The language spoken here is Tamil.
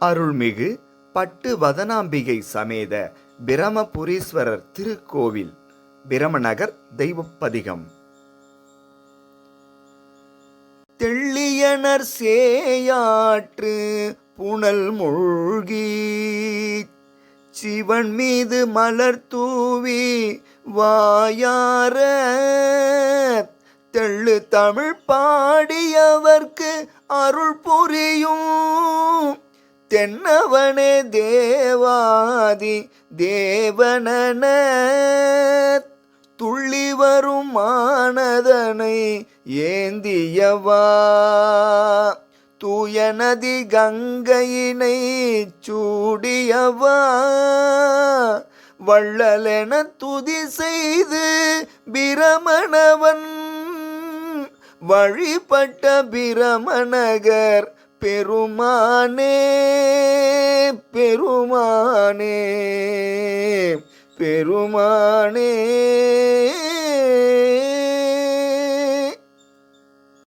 அருள்மிகு பட்டு வதனாம்பிகை சமேத பிரமபுரீஸ்வரர் திருக்கோவில் பிரமநகர் தெய்வப்பதிகம். தெள்ளியனர் சேயாற்று புனல் மூழ்கி சிவன் மீது மலர் தூவி வாயார தெள்ளு தமிழ் பாடியவர்க்கு அருள் புரியும். தென்னவனே தேவாதி தேவனன துள்ளி வரும் மானதனை ஏந்தியவா. தூய நதி கங்கையினை சூடியவா. வள்ளலென துதி செய்து பிரமணவன். வழிபட்ட பிரமணகர் பெருமானே பெருமானே பெருமானே.